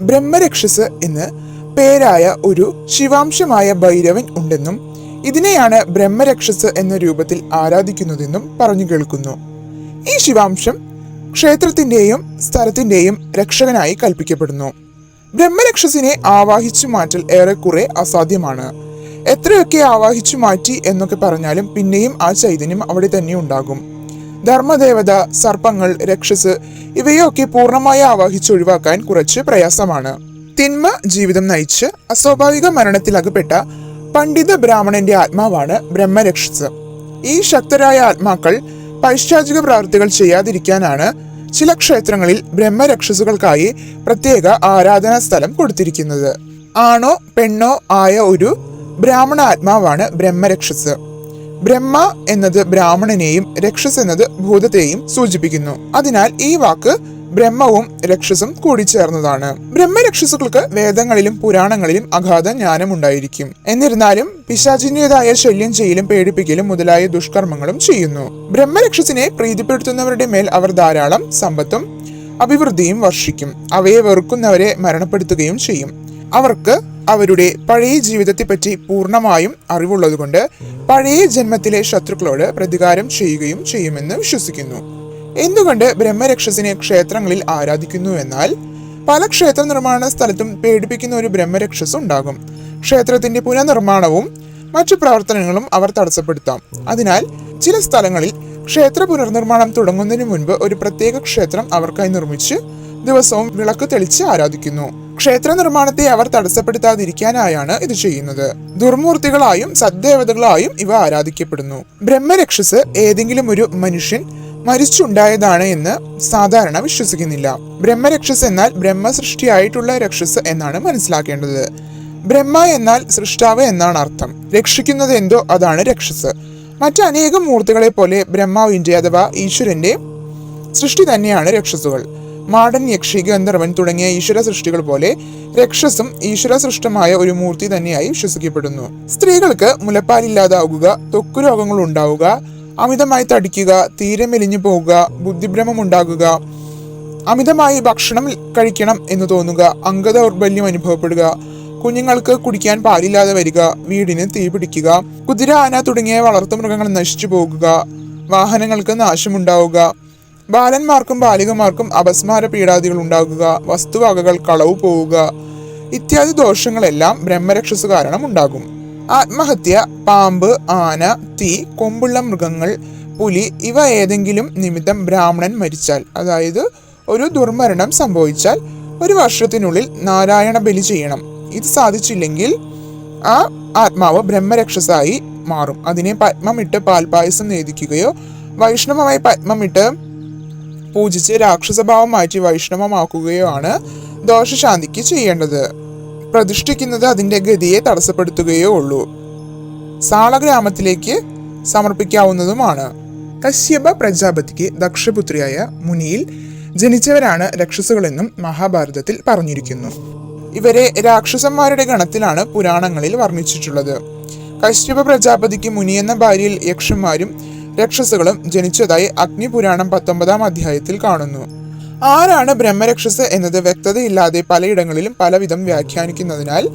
ബ്രഹ്മരക്ഷസ് എന്ന് പേരായ ഒരു ശിവാംശമായ ഭൈരവൻ ഉണ്ടെന്നും ഇതിനെയാണ് ബ്രഹ്മരക്ഷസ് എന്ന രൂപത്തിൽ ആരാധിക്കുന്നതെന്നും പറഞ്ഞു കേൾക്കുന്നു. ഈ ശിവാംശം ക്ഷേത്രത്തിന്റെയും സ്ഥലത്തിന്റെയും രക്ഷകനായി കൽപ്പിക്കപ്പെടുന്നു. ബ്രഹ്മരക്ഷസിനെ ആവാഹിച്ചു മാറ്റൽ ഏറെക്കുറെ അസാധ്യമാണ്. എത്രയൊക്കെ ആവാഹിച്ചു മാറ്റി എന്നൊക്കെ പറഞ്ഞാലും പിന്നെയും ആ ചൈതന്യം അവിടെ തന്നെ ഉണ്ടാകും. ധർമ്മദേവത സർപ്പങ്ങൾ രക്ഷസ് ഇവയൊക്കെ പൂർണമായി ആവാഹിച്ചൊഴിവാക്കാൻ കുറച്ച് പ്രയാസമാണ്. തിന്മ ജീവിതം നയിച്ച് അസ്വാഭാവിക മരണത്തിലകപ്പെട്ട പണ്ഡിത ബ്രാഹ്മണന്റെ ആത്മാവാണ് ബ്രഹ്മരക്ഷസ്. ഈ ശക്തരായ ആത്മാക്കൾ പൈശാചിക പ്രവൃത്തികൾ ചെയ്യാതിരിക്കാനാണ് ചില ക്ഷേത്രങ്ങളിൽ ബ്രഹ്മരക്ഷസുകൾക്കായി പ്രത്യേക ആരാധനാ സ്ഥലം കൊടുത്തിരിക്കുന്നത്. ആണോ പെണ്ണോ ആയ ഒരു ബ്രാഹ്മണ ആത്മാവാണ് ബ്രഹ്മരക്ഷസ്. ബ്രഹ്മ എന്നത് ബ്രാഹ്മണനെയും രക്ഷസ് എന്നത് ഭൂതത്തെയും സൂചിപ്പിക്കുന്നു. അതിനാൽ ഈ വാക്ക് ബ്രഹ്മവും രക്ഷസും കൂടിച്ചേർന്നതാണ്. ബ്രഹ്മരക്ഷസുകൾക്ക് വേദങ്ങളിലും പുരാണങ്ങളിലും അഗാധ ജ്ഞാനമുണ്ടായിരിക്കും എന്നിരുന്നാലും പിശാചിന്റേതായ ശല്യം ചെയ്യലും പേടിപ്പിക്കലും മുതലായ ദുഷ്കർമ്മങ്ങളും ചെയ്യുന്നു. ബ്രഹ്മരക്ഷസിനെ പ്രീതിപ്പെടുത്തുന്നവരുടെ മേൽ അവർ ധാരാളം സമ്പത്തും അഭിവൃദ്ധിയും വർഷിക്കും. അവയെ വെറുക്കുന്നവരെ മരണപ്പെടുത്തുകയും ചെയ്യും. അവർക്ക് അവരുടെ പഴയ ജീവിതത്തെപ്പറ്റി പൂർണമായും അറിവുള്ളതുകൊണ്ട് പഴയ ജന്മത്തിലെ ശത്രുക്കളോട് പ്രതികാരം ചെയ്യുകയും ചെയ്യുമെന്ന് വിശ്വസിക്കുന്നു. എന്തുകൊണ്ട് ബ്രഹ്മരക്ഷസിനെ ക്ഷേത്രങ്ങളിൽ ആരാധിക്കുന്നു എന്നാൽ പല ക്ഷേത്ര നിർമ്മാണ സ്ഥലത്തും പേടിപ്പിക്കുന്ന ഒരു ബ്രഹ്മരക്ഷസ് ഉണ്ടാകും. ക്ഷേത്രത്തിന്റെ പുനർനിർമ്മാണവും മറ്റു പ്രവർത്തനങ്ങളും അവർ തടസ്സപ്പെടുത്താം. അതിനാൽ ചില സ്ഥലങ്ങളിൽ ക്ഷേത്ര പുനർനിർമ്മാണം തുടങ്ങുന്നതിന് മുൻപ് ഒരു പ്രത്യേക ക്ഷേത്രം അവർക്കായി നിർമ്മിച്ച് ദിവസവും വിളക്ക് തെളിച്ച് ആരാധിക്കുന്നു. ക്ഷേത്ര നിർമ്മാണത്തെ അവർ തടസ്സപ്പെടുത്താതിരിക്കാനായാണ് ഇത് ചെയ്യുന്നത്. ദുർമൂർത്തികളായും സദ്ദേവതകളായും ഇവ ആരാധിക്കപ്പെടുന്നു. ബ്രഹ്മരക്ഷസ് ഏതെങ്കിലും ഒരു മനുഷ്യൻ മരിച്ചുണ്ടായതാണ് എന്ന് സാധാരണ വിശ്വസിക്കുന്നില്ല. ബ്രഹ്മരക്ഷസ് എന്നാൽ ബ്രഹ്മ സൃഷ്ടിയായിട്ടുള്ള രക്ഷസ് എന്നാണ് മനസ്സിലാക്കേണ്ടത്. ബ്രഹ്മ എന്നാൽ സൃഷ്ടാവ് എന്നാണ് അർത്ഥം. രക്ഷിക്കുന്നത് എന്തോ അതാണ് രക്ഷസ്. മറ്റനേകം മൂർത്തികളെ പോലെ ബ്രഹ്മാവിന്റെ അഥവാ ഈശ്വരന്റെ സൃഷ്ടി തന്നെയാണ് രക്ഷസുകൾ. മാടൻ യക്ഷി ഗന്ധർവൻ തുടങ്ങിയ ഈശ്വര സൃഷ്ടികൾ പോലെ രക്ഷസും ഈശ്വര സൃഷ്ടമായ ഒരു മൂർത്തി തന്നെയായി വിശ്വസിക്കപ്പെടുന്നു. സ്ത്രീകൾക്ക് മുലപ്പാലില്ലാതാവുക ത്വക്കു രോഗങ്ങൾ ഉണ്ടാവുക അമിതമായി തടിക്കുക തീരെ മെലിഞ്ഞു പോവുക ബുദ്ധിഭ്രമം ഉണ്ടാകുക അമിതമായി ഭക്ഷണം കഴിക്കണം എന്ന് തോന്നുക അംഗദൗർബല്യം അനുഭവപ്പെടുക കുഞ്ഞുങ്ങൾക്ക് കുടിക്കാൻ പാലില്ലാതെ വരിക വീടിന് തീ പിടിക്കുക കുതിര ആന തുടങ്ങിയ വളർത്തുമൃഗങ്ങൾ നശിച്ചു പോകുക വാഹനങ്ങൾക്ക് നാശമുണ്ടാവുക ബാലന്മാർക്കും ബാലികമാർക്കും അപസ്മാര പീഡാദികൾ ഉണ്ടാകുക വസ്തുവകകൾ കളവ് പോവുക ഇത്യാദി ദോഷങ്ങളെല്ലാം ബ്രഹ്മരക്ഷസ് കാരണം ഉണ്ടാകും. ആത്മഹത്യ പാമ്പ് ആന തീ കൊമ്പുള്ള മൃഗങ്ങൾ പുലി ഇവ ഏതെങ്കിലും നിമിത്തം ബ്രാഹ്മണൻ മരിച്ചാൽ അതായത് ഒരു ദുർമരണം സംഭവിച്ചാൽ ഒരു വർഷത്തിനുള്ളിൽ നാരായണ ബലി ചെയ്യണം. ഇത് സാധിച്ചില്ലെങ്കിൽ ആ ആത്മാവ് ബ്രഹ്മരക്ഷസായി മാറും. അതിനെ പത്മമിട്ട് പാൽപായസം നേദിക്കുകയോ വൈഷ്ണവമായി പത്മമിട്ട് പൂജിച്ച് രാക്ഷസഭാവം മാറ്റി വൈഷ്ണവമാക്കുകയോ ആണ് ദോഷശാന്തിക്ക് ചെയ്യേണ്ടത്. പ്രതിഷ്ഠിക്കുന്നത് അതിന്റെ ഗതിയെ തടസ്സപ്പെടുത്തുകയോ ഉള്ളൂ. സാളഗ്രാമത്തിലേക്ക് സമർപ്പിക്കാവുന്നതുമാണ്. കശ്യപ പ്രജാപതിക്ക് ദക്ഷപുത്രിയായ മുനിയിൽ ജനിച്ചവരാണ് രക്ഷസുകളെന്നും മഹാഭാരതത്തിൽ പറഞ്ഞിരിക്കുന്നു. ഇവരെ രാക്ഷസന്മാരുടെ ഗണത്തിലാണ് പുരാണങ്ങളിൽ വർണിച്ചിട്ടുള്ളത്. കശ്യപ പ്രജാപതിക്ക് മുനിയെന്ന ഭാര്യയിൽ യക്ഷന്മാരും രക്ഷസുകളും ജനിച്ചതായി അഗ്നിപുരാണം പത്തൊമ്പതാം അധ്യായത്തിൽ കാണുന്നു. ആരാണ് ബ്രഹ്മരക്ഷസ് എന്നത് വ്യക്തതയില്ലാതെ പലയിടങ്ങളിലും പലവിധം വ്യാഖ്യാനിക്കുന്നതിനാൽ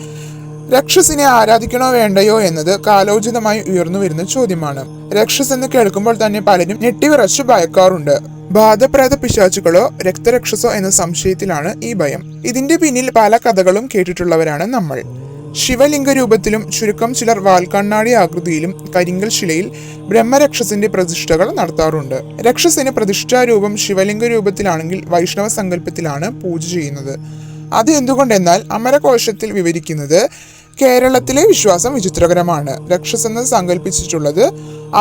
രക്ഷസിനെ ആരാധിക്കണോ വേണ്ടയോ എന്നത് കാലോചിതമായി ഉയർന്നു വരുന്ന ചോദ്യമാണ്. രക്ഷസ് എന്ന് കേൾക്കുമ്പോൾ തന്നെ പലരും ഞെട്ടിവിറച്ചു ഭയക്കാറുണ്ട്. ബാധപ്രേത പിശാചുകളോ രക്തരക്ഷസോ എന്ന സംശയത്തിലാണ് ഈ ഭയം. ഇതിന്റെ പിന്നിൽ പല കഥകളും കേട്ടിട്ടുള്ളവരാണ് നമ്മൾ. ശിവലിംഗ രൂപത്തിലും ചുരുക്കം ചിലർ വാൽക്കണ്ണാടി ആകൃതിയിലും കരിങ്കൽ ശിലയിൽ ബ്രഹ്മരക്ഷസിന്റെ പ്രതിഷ്ഠകൾ നടത്താറുണ്ട്. രക്ഷസിന് പ്രതിഷ്ഠാരൂപം ശിവലിംഗ രൂപത്തിലാണെങ്കിൽ വൈഷ്ണവ സങ്കല്പത്തിലാണ് പൂജ ചെയ്യുന്നത്. അത് എന്തുകൊണ്ടെന്നാൽ അമരകോശത്തിൽ വിവരിക്കുന്നത് കേരളത്തിലെ വിശ്വാസം വിചിത്രകരമാണ്. രക്ഷസ് എന്ന് സങ്കല്പിച്ചിട്ടുള്ളത്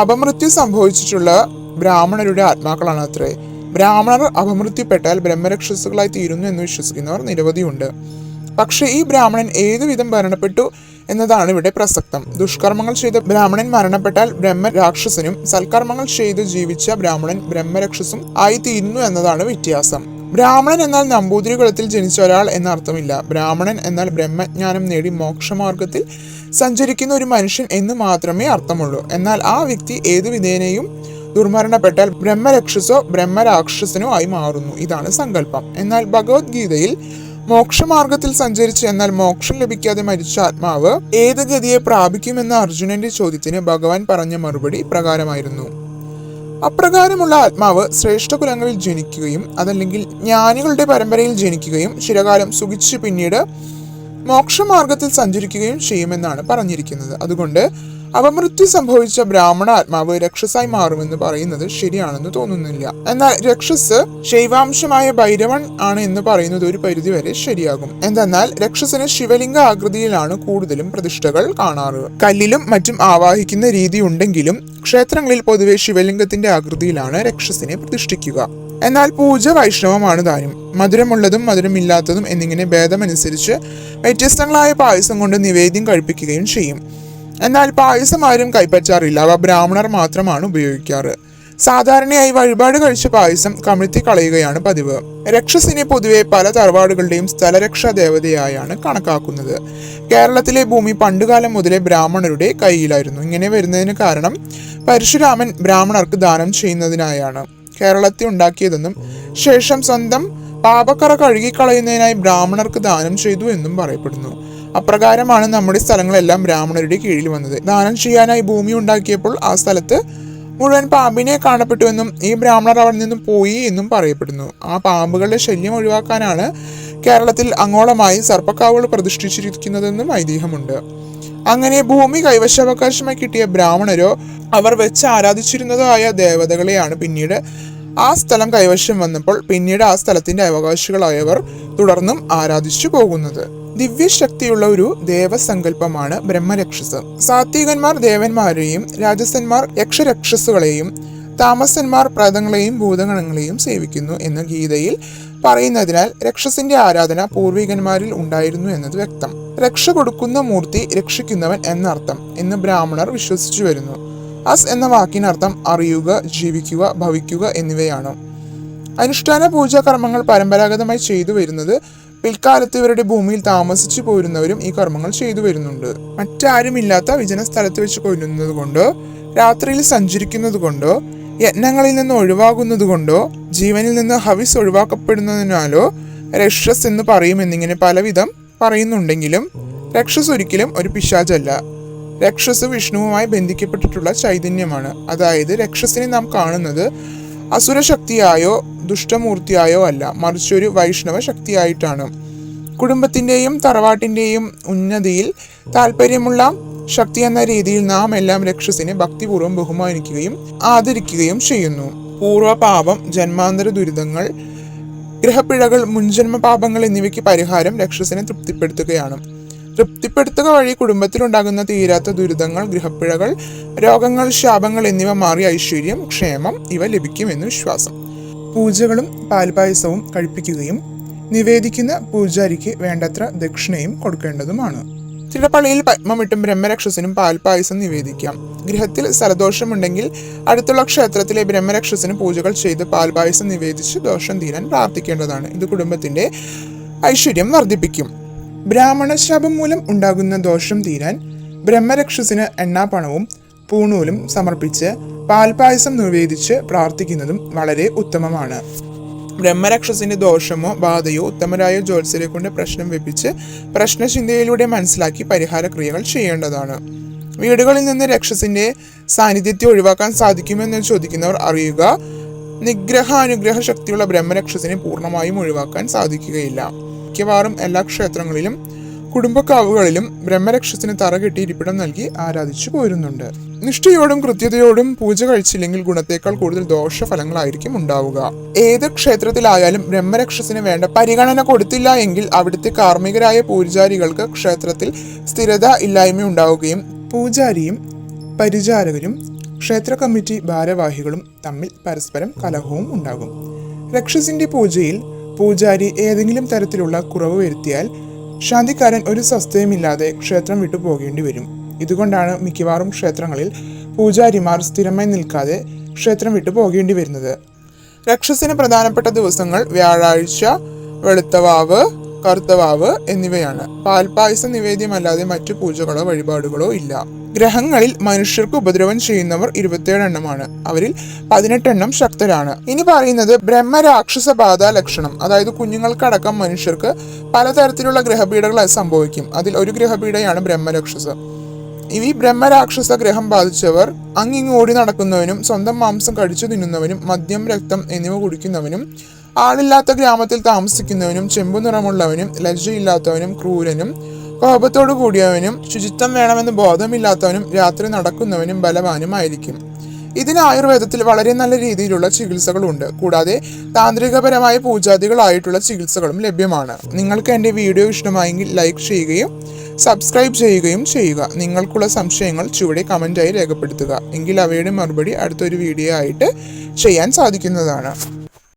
അപമൃത്യു സംഭവിച്ചിട്ടുള്ള ബ്രാഹ്മണരുടെ ആത്മാക്കളാണ് അത്രേ. ബ്രാഹ്മണർ അപമൃത്യുപ്പെട്ടാൽ ബ്രഹ്മരക്ഷസുകളായി തീരുന്നു എന്ന് വിശ്വസിക്കുന്നവർ നിരവധിയുണ്ട്. പക്ഷേ ഈ ബ്രാഹ്മണൻ ഏതുവിധം മരണപ്പെട്ടു എന്നതാണ് ഇവിടെ പ്രസക്തം. ദുഷ്കർമ്മങ്ങൾ ചെയ്ത ബ്രാഹ്മണൻ മരണപ്പെട്ടാൽ ബ്രഹ്മ രാക്ഷസനും സൽക്കർമ്മങ്ങൾ ചെയ്ത് ജീവിച്ച ബ്രാഹ്മണൻ ബ്രഹ്മരാക്ഷസും ആയി തീരുന്നു എന്നതാണ് വ്യത്യാസം. ബ്രാഹ്മണൻ എന്നാൽ നമ്പൂതിരി കുലത്തിൽ ജനിച്ച ഒരാൾ എന്നർത്ഥമില്ല ബ്രാഹ്മണൻ എന്നാൽ ബ്രഹ്മജ്ഞാനം നേടി മോക്ഷമാർഗത്തിൽ സഞ്ചരിക്കുന്ന ഒരു മനുഷ്യൻ എന്ന് മാത്രമേ അർത്ഥമുള്ളൂ. എന്നാൽ ആ വ്യക്തി ഏതു വിധേനയും ദുർമരണപ്പെട്ടാൽ ബ്രഹ്മരക്ഷസോ ബ്രഹ്മരാക്ഷസനോ ആയി മാറുന്നു. ഇതാണ് സങ്കല്പം. എന്നാൽ ഭഗവത്ഗീതയിൽ മോക്ഷമാർഗത്തിൽ സഞ്ചരിച്ച് എന്നാൽ മോക്ഷം ലഭിക്കാതെ മരിച്ച ആത്മാവ് ഏത് ഗതിയെ പ്രാപിക്കുമെന്ന അർജുനന്റെ ചോദ്യത്തിന് ഭഗവാൻ പറഞ്ഞ മറുപടി പ്രകാരമായിരുന്നു അപ്രകാരമുള്ള ആത്മാവ് ശ്രേഷ്ഠ കുലങ്ങളിൽ ജനിക്കുകയും അതല്ലെങ്കിൽ ജ്ഞാനികളുടെ പരമ്പരയിൽ ജനിക്കുകയും ചിരകാലം സുഖിച്ച് പിന്നീട് മോക്ഷമാർഗത്തിൽ സഞ്ചരിക്കുകയും ചെയ്യുമെന്നാണ് പറഞ്ഞിരിക്കുന്നത്. അതുകൊണ്ട് അപമൃത്യു സംഭവിച്ച ബ്രാഹ്മണ ആത്മാവ് രക്ഷസായി മാറുമെന്ന് പറയുന്നത് ശരിയാണെന്ന് തോന്നുന്നില്ല. എന്നാൽ രക്ഷസ് ശൈവാംശമായ ഭൈരവൻ ആണ് എന്ന് പറയുന്നത് ഒരു പരിധിവരെ ശരിയാകും. എന്തെന്നാൽ രക്ഷസിന് ശിവലിംഗ ആകൃതിയിലാണ് കൂടുതലും പ്രതിഷ്ഠകൾ കാണാറ്. കല്ലിലും മറ്റും ആവാഹിക്കുന്ന രീതി ഉണ്ടെങ്കിലും ക്ഷേത്രങ്ങളിൽ പൊതുവെ ശിവലിംഗത്തിന്റെ ആകൃതിയിലാണ് രക്ഷസിനെ പ്രതിഷ്ഠിക്കുക. എന്നാൽ പൂജ വൈഷ്ണവമാണ് താനും മധുരമുള്ളതും മധുരമില്ലാത്തതും എന്നിങ്ങനെ ഭേദമനുസരിച്ച് വ്യത്യസ്തങ്ങളായ പായസം കൊണ്ട് നിവേദ്യം കഴിപ്പിക്കുകയും ചെയ്യും. എന്നാൽ പായസം ആരും കൈപ്പറ്റാറില്ല. അവ ബ്രാഹ്മണർ മാത്രമാണ് ഉപയോഗിക്കാറ്. സാധാരണയായി വഴിപാട് കഴിച്ച പായസം കമിഴ്ത്തി കളയുകയാണ് പതിവ്. രക്ഷസിനെ പൊതുവെ പല തറവാടുകളുടെയും സ്ഥലരക്ഷാ ദേവതയായാണ് കണക്കാക്കുന്നത്. കേരളത്തിലെ ഭൂമി പണ്ടുകാലം മുതലേ ബ്രാഹ്മണരുടെ കയ്യിലായിരുന്നു. ഇങ്ങനെ വരുന്നതിന് കാരണം പരശുരാമൻ ബ്രാഹ്മണർക്ക് ദാനം ചെയ്യുന്നതിനായാണ്. കേരളത്തെ ഉണ്ടാക്കിയതെന്നും ശേഷം സ്വന്തം പാപക്കറ കഴുകിക്കളയുന്നതിനായി ബ്രാഹ്മണർക്ക് ദാനം ചെയ്തു എന്നും പറയപ്പെടുന്നു. അപ്രകാരമാണ് നമ്മുടെ സ്ഥലങ്ങളെല്ലാം ബ്രാഹ്മണരുടെ കീഴിൽ വന്നത്. ദാനം ചെയ്യാനായി ഭൂമി ഉണ്ടാക്കിയപ്പോൾ ആ സ്ഥലത്ത് മുഴുവൻ പാമ്പിനെ കാണപ്പെട്ടുവെന്നും ഈ ബ്രാഹ്മണർ അവിടെ നിന്നും പോയി എന്നും പറയപ്പെടുന്നു. ആ പാമ്പുകളുടെ ശല്യം ഒഴിവാക്കാനാണ് കേരളത്തിൽ അങ്ങോളമായി സർപ്പക്കാവുകൾ പ്രതിഷ്ഠിച്ചിരിക്കുന്നതെന്നും ഐതിഹ്യമുണ്ട്. അങ്ങനെ ഭൂമി കൈവശാവകാശമായി കിട്ടിയ ബ്രാഹ്മണരോ അവർ വെച്ച് ആരാധിച്ചിരുന്നതോ ആയ ദേവതകളെയാണ് പിന്നീട് ആ സ്ഥലം കൈവശം വന്നപ്പോൾ പിന്നീട് ആ സ്ഥലത്തിന്റെ അവകാശികളായവർ തുടർന്നും ആരാധിച്ചു പോകുന്നത്. ദിവ്യശക്തിയുള്ള ഒരു ദേവസങ്കല്പമാണ് ബ്രഹ്മരക്ഷസ്. സാത്വികന്മാർ ദേവന്മാരെയും രാജസന്മാർ യക്ഷരക്ഷസുകളെയും താമസന്മാർ പ്രതങ്ങളെയും ഭൂതഗണങ്ങളെയും സേവിക്കുന്നു എന്ന് ഗീതയിൽ പറയുന്നതിനാൽ രക്ഷസിന്റെ ആരാധന പൂർവികന്മാരിൽ ഉണ്ടായിരുന്നു എന്നത് വ്യക്തം. രക്ഷ കൊടുക്കുന്ന മൂർത്തി രക്ഷിക്കുന്നവൻ എന്നർത്ഥം എന്ന് ബ്രാഹ്മണർ വിശ്വസിച്ചു വരുന്നു. അസ് എന്ന വാക്കിനർത്ഥം അറിയുക ജീവിക്കുക ഭവിക്കുക എന്നിവയാണ്. അനുഷ്ഠാന പൂജാ കർമ്മങ്ങൾ പരമ്പരാഗതമായി ചെയ്തു വരുന്നത് പിൽക്കാലത്ത് ഇവരുടെ ഭൂമിയിൽ താമസിച്ചു പോരുന്നവരും ഈ കർമ്മങ്ങൾ ചെയ്തു വരുന്നുണ്ട്. മറ്റാരുമില്ലാത്ത വിജന സ്ഥലത്ത് വെച്ച് കൊല്ലുന്നത് കൊണ്ടോ രാത്രിയിൽ സഞ്ചരിക്കുന്നത് കൊണ്ടോ യജ്ഞങ്ങളിൽ നിന്ന് ഒഴിവാകുന്നത് കൊണ്ടോ ജീവനിൽ നിന്ന് ഹവിസ് ഒഴിവാക്കപ്പെടുന്നതിനാലോ രക്ഷസ് എന്ന് പറയുമെന്നിങ്ങനെ പലവിധം പറയുന്നുണ്ടെങ്കിലും രക്ഷസ് ഒരിക്കലും ഒരു പിശാചല്ല. രക്ഷസ് വിഷ്ണുവുമായി ബന്ധിക്കപ്പെട്ടിട്ടുള്ള ചൈതന്യമാണ്. അതായത് രക്ഷസിനെ നാം കാണുന്നത് അസുര ശക്തിയായോ ദുഷ്ടമൂർത്തിയായോ അല്ല മറിച്ച് ഒരു വൈഷ്ണവ ശക്തിയായിട്ടാണ് കുടുംബത്തിന്റെയും തറവാട്ടിന്റെയും ഉന്നതിയിൽ താല്പര്യമുള്ള ശക്തി എന്ന രീതിയിൽ നാം എല്ലാം രക്ഷസിനെ ഭക്തിപൂർവം ബഹുമാനിക്കുകയും ആദരിക്കുകയും ചെയ്യുന്നു. പൂർവപാപം ജന്മാന്തര ദുരിതങ്ങൾ ഗ്രഹപ്പിഴകൾ മുൻജന്മ പാപങ്ങൾ എന്നിവയ്ക്ക് പരിഹാരം രക്ഷസിനെ തൃപ്തിപ്പെടുത്തുകയാണ്. തൃപ്തിപ്പെടുത്തുക വഴി കുടുംബത്തിലുണ്ടാകുന്ന തീരാത്ത ദുരിതങ്ങൾ ഗൃഹപ്പിഴകൾ രോഗങ്ങൾ ശാപങ്ങൾ എന്നിവ മാറി ഐശ്വര്യം ക്ഷേമം ഇവ ലഭിക്കുമെന്ന് വിശ്വാസം. പൂജകളും പാൽപായസവും കഴിപ്പിക്കുകയും നിവേദിക്കുന്ന പൂജാരിക്ക് വേണ്ടത്ര ദക്ഷിണയും കൊടുക്കേണ്ടതുമാണ്. തിടപ്പള്ളിയിൽ പത്മമിട്ടും ബ്രഹ്മരക്ഷസിനും പാൽപായസം നിവേദിക്കാം. ഗൃഹത്തിൽ സലദോഷമുണ്ടെങ്കിൽ അടുത്തുള്ള ക്ഷേത്രത്തിലെ ബ്രഹ്മരക്ഷസിന് പൂജകൾ ചെയ്ത് പാൽപായസം നിവേദിച്ച് ദോഷം തീരാൻ പ്രാർത്ഥിക്കേണ്ടതാണ്. ഇത് കുടുംബത്തിന്റെ ഐശ്വര്യം വർദ്ധിപ്പിക്കും. ബ്രാഹ്മണശാപം മൂലം ഉണ്ടാകുന്ന ദോഷം തീരാൻ ബ്രഹ്മരക്ഷസിന് എണ്ണാപ്പണവും പൂണൂലും സമർപ്പിച്ച് പാൽപായസം നിവേദിച്ച് പ്രാർത്ഥിക്കുന്നതും വളരെ ഉത്തമമാണ്. ബ്രഹ്മരക്ഷസിന്റെ ദോഷമോ ബാധയോ ഉത്തമരായ ജ്യോത്സ്യരെ കൊണ്ട് പ്രശ്നം വെപ്പിച്ച് പ്രശ്നചിന്തയിലൂടെ മനസ്സിലാക്കി പരിഹാര ക്രിയകൾ ചെയ്യേണ്ടതാണ്. വീടുകളിൽ നിന്ന് രക്ഷസിന്റെ സാന്നിധ്യത്തെ ഒഴിവാക്കാൻ സാധിക്കുമെന്ന് ചോദിക്കുന്നവർ അറിയുക നിഗ്രഹാനുഗ്രഹ ശക്തിയുള്ള ബ്രഹ്മരക്ഷസിനെ പൂർണമായും ഒഴിവാക്കാൻ സാധിക്കുകയില്ല. മിക്കവാറും എല്ലാ ക്ഷേത്രങ്ങളിലും കുടുംബക്കാവുകളിലും ബ്രഹ്മരക്ഷസിന് തറകെട്ടി ഇരിപ്പിടം നൽകി ആരാധിച്ചു പോരുന്നുണ്ട്. നിഷ്ഠയോടും കൃത്യതയോടും പൂജ കഴിച്ചില്ലെങ്കിൽ ഗുണത്തേക്കാൾ കൂടുതൽ ദോഷഫലങ്ങളായിരിക്കും ഉണ്ടാവുക. ഏത് ക്ഷേത്രത്തിലായാലും ബ്രഹ്മരക്ഷസിന് വേണ്ട പരിഗണന കൊടുത്തില്ല എങ്കിൽ അവിടുത്തെ കാർമ്മികരായ പൂജാരികൾക്ക് ക്ഷേത്രത്തിൽ സ്ഥിരത ഇല്ലായ്മ ഉണ്ടാവുകയും പൂജാരിയും പരിചാരകരും ക്ഷേത്ര കമ്മിറ്റി ഭാരവാഹികളും തമ്മിൽ പരസ്പരം കലഹവും ഉണ്ടാകും. രക്ഷസിന്റെ പൂജയിൽ പൂജാരി ഏതെങ്കിലും തരത്തിലുള്ള കുറവ് വരുത്തിയാൽ ശാന്തിക്കാരൻ ഒരു സ്വസ്ഥയുമില്ലാതെ ക്ഷേത്രം വിട്ടു പോകേണ്ടി വരും. ഇതുകൊണ്ടാണ് മിക്കവാറും ക്ഷേത്രങ്ങളിൽ പൂജാരിമാർ സ്ഥിരമായി നിൽക്കാതെ ക്ഷേത്രം വിട്ടു പോകേണ്ടി വരുന്നത്. രക്ഷസിന് പ്രധാനപ്പെട്ട ദിവസങ്ങൾ വ്യാഴാഴ്ച വെളുത്തവാവ് കറുത്തവാവ് എന്നിവയാണ്. പാൽപായസ നിവേദ്യമല്ലാതെ മറ്റു പൂജകളോ വഴിപാടുകളോ ഇല്ല. ഗ്രഹങ്ങളിൽ മനുഷ്യർക്ക് ഉപദ്രവം ചെയ്യുന്നവർ ഇരുപത്തിയേഴ് എണ്ണമാണ് അവരിൽ പതിനെട്ടെണ്ണം ശക്തരാണ്. ഇനി പറയുന്നത് ബ്രഹ്മരാക്ഷസ ബാധ ലക്ഷണം. അതായത് കുഞ്ഞുങ്ങൾക്കടക്കം മനുഷ്യർക്ക് പലതരത്തിലുള്ള ഗ്രഹപീഠകൾ സംഭവിക്കും. അതിൽ ഒരു ഗ്രഹപീഠയാണ് ബ്രഹ്മരാക്ഷസ. ഇനി ബ്രഹ്മരാക്ഷസ ഗ്രഹം ബാധിച്ചവർ അങ്ങിങ്ങോടി നടക്കുന്നവനും സ്വന്തം മാംസം കടിച്ചു തിന്നുന്നവനും മദ്യം രക്തം എന്നിവ കുടിക്കുന്നവനും ആളില്ലാത്ത ഗ്രാമത്തിൽ താമസിക്കുന്നവനും ചെമ്പു നിറമുള്ളവനും ലജ്ജയില്ലാത്തവനും ക്രൂരനും കോപത്തോടു കൂടിയവനും ശുചിത്വം വേണമെന്ന് ബോധമില്ലാത്തവനും രാത്രി നടക്കുന്നവനും ബലവാനുമായിരിക്കും. ഇതിന് ആയുർവേദത്തിൽ വളരെ നല്ല രീതിയിലുള്ള ചികിത്സകളുണ്ട്. കൂടാതെ താന്ത്രികപരമായ പൂജാതികളായിട്ടുള്ള ചികിത്സകളും ലഭ്യമാണ്. നിങ്ങൾക്ക് എന്റെ വീഡിയോ ഇഷ്ടമായെങ്കിൽ ലൈക്ക് ചെയ്യുകയും സബ്സ്ക്രൈബ് ചെയ്യുകയും ചെയ്യുക. നിങ്ങൾക്കുള്ള സംശയങ്ങൾ ചുവടെ കമന്റായി രേഖപ്പെടുത്തുക. എങ്കിൽ അവയുടെ മറുപടി അടുത്തൊരു വീഡിയോ ആയിട്ട് ചെയ്യാൻ സാധിക്കുന്നതാണ്.